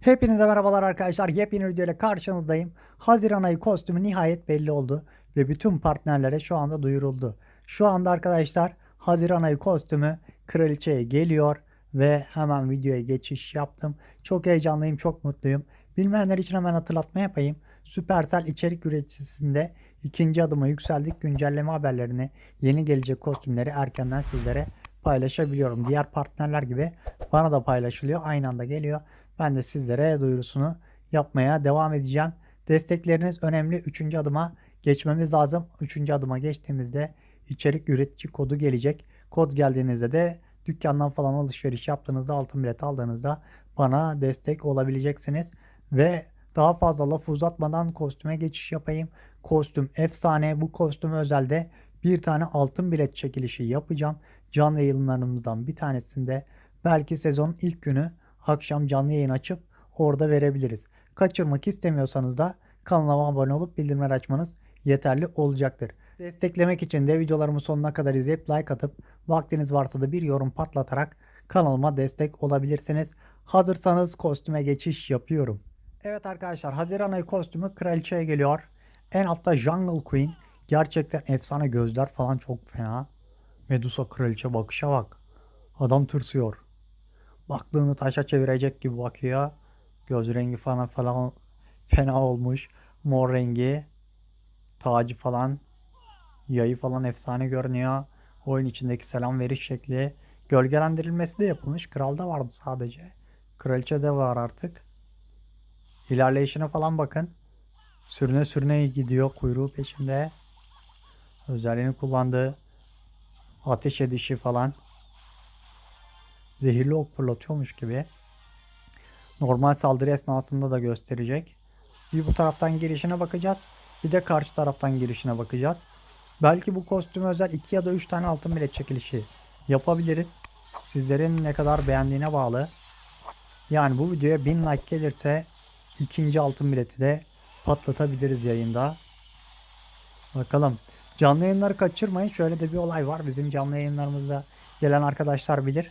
Hepinize merhabalar arkadaşlar. Yepyeni video ile karşınızdayım. Haziran ayı kostümü nihayet belli oldu ve bütün partnerlere şu anda duyuruldu. Şu anda arkadaşlar Haziran ayı kostümü kraliçeye geliyor ve hemen videoya geçiş yaptım. Çok heyecanlıyım, çok mutluyum. Bilmeyenler için hemen hatırlatma yapayım. Supercell içerik üreticisinde ikinci adıma yükseldik. Güncelleme haberlerini, yeni gelecek kostümleri erkenden sizlere paylaşabiliyorum. Diğer partnerler gibi bana da paylaşılıyor. Aynı anda geliyor. Ben de sizlere duyurusunu yapmaya devam edeceğim. Destekleriniz önemli. Üçüncü adıma geçmemiz lazım. Üçüncü adıma geçtiğimizde içerik üretici kodu gelecek. Kod geldiğinizde de dükkandan falan alışveriş yaptığınızda altın bilet aldığınızda bana destek olabileceksiniz. Ve daha fazla laf uzatmadan kostüme geçiş yapayım. Kostüm efsane. Bu kostüm özelde bir tane altın bilet çekilişi yapacağım. Canlı yayınlarımızdan bir tanesinde belki sezonun ilk günü akşam canlı yayın açıp orada verebiliriz. Kaçırmak istemiyorsanız da kanalıma abone olup bildirimler açmanız yeterli olacaktır. Desteklemek için de videolarımı sonuna kadar izleyip like atıp vaktiniz varsa da bir yorum patlatarak kanalıma destek olabilirsiniz. Hazırsanız kostüme geçiş yapıyorum. Evet arkadaşlar Haziran ayı kostümü kraliçeye geliyor. En altta Jungle Queen. Gerçekten efsane gözler falan çok fena. Medusa kraliçe bakışa bak. Adam tırsıyor. Baklığını taşa çevirecek gibi bakıyor. Göz rengi falan falan fena olmuş. Mor rengi. Tacı falan. Yayı falan efsane görünüyor. Oyun içindeki selam veriş şekli. Gölgelendirilmesi de yapılmış. Kralda vardı sadece. Kraliçe de var artık. İlerleyişine falan bakın. Sürüne sürüne gidiyor kuyruğu peşinde. Özelliğini kullandı. Ateş edişi falan. Zehirli ok fırlatıyormuş gibi. Normal saldırı esnasında da gösterecek. Bir bu taraftan girişine bakacağız. Bir de karşı taraftan girişine bakacağız. Belki bu kostüme özel 2 ya da 3 tane altın bilet çekilişi yapabiliriz. Sizlerin ne kadar beğendiğine bağlı. Yani bu videoya 1000 like gelirse ikinci altın bileti de patlatabiliriz yayında. Bakalım. Canlı yayınları kaçırmayın. Şöyle de bir olay var. Bizim canlı yayınlarımızda gelen arkadaşlar bilir.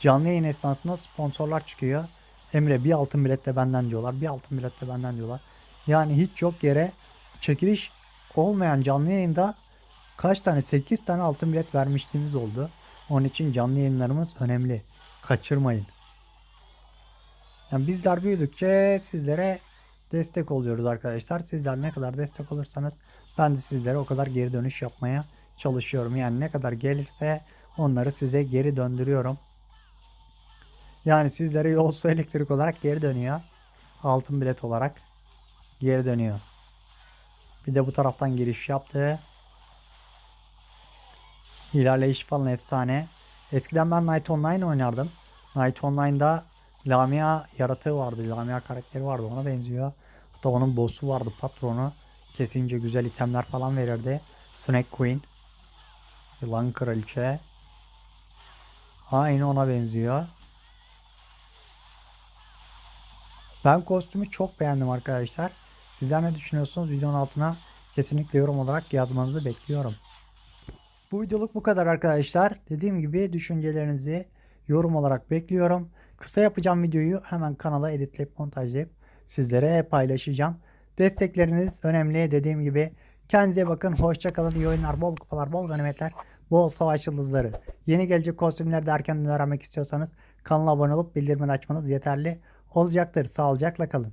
Canlı yayın esnasında sponsorlar çıkıyor. Emre bir altın bilet de benden diyorlar. Bir altın bilet de benden diyorlar. Yani hiç yok yere çekiliş olmayan canlı yayında kaç tane 8 tane altın bilet vermişliğimiz oldu. Onun için canlı yayınlarımız önemli. Kaçırmayın. Yani bizler büyüdükçe sizlere destek oluyoruz arkadaşlar. Sizler ne kadar destek olursanız ben de sizlere o kadar geri dönüş yapmaya çalışıyorum. Yani ne kadar gelirse onları size geri döndürüyorum. Yani sizlere yol su elektrik olarak geri dönüyor. Altın bilet olarak geri dönüyor. Bir de bu taraftan giriş yaptı. İlerleyiş falan efsane. Eskiden ben Night Online oynardım. Night Online'da Lamia yaratığı vardı. Lamia karakteri vardı. Ona benziyor. Hatta onun boss'u vardı. Patronu. Kesince güzel itemler falan verirdi. Snake Queen. Yılan kraliçe. Aynı ona benziyor. Ben kostümü çok beğendim arkadaşlar. Sizler ne düşünüyorsunuz? Videonun altına kesinlikle yorum olarak yazmanızı bekliyorum. Bu videoluk bu kadar arkadaşlar. Dediğim gibi düşüncelerinizi yorum olarak bekliyorum. Kısa yapacağım videoyu hemen kanala editleyip montajlayıp sizlere paylaşacağım. Destekleriniz önemli. Dediğim gibi kendinize bakın. Hoşça kalın. İyi oyunlar, bol kupalar, bol ganimetler, bol savaş yıldızları. Yeni gelecek kostümleri de öğrenmek istiyorsanız kanala abone olup bildirimleri açmanız yeterli olacaktır. Sağlıcakla kalın.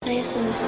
Places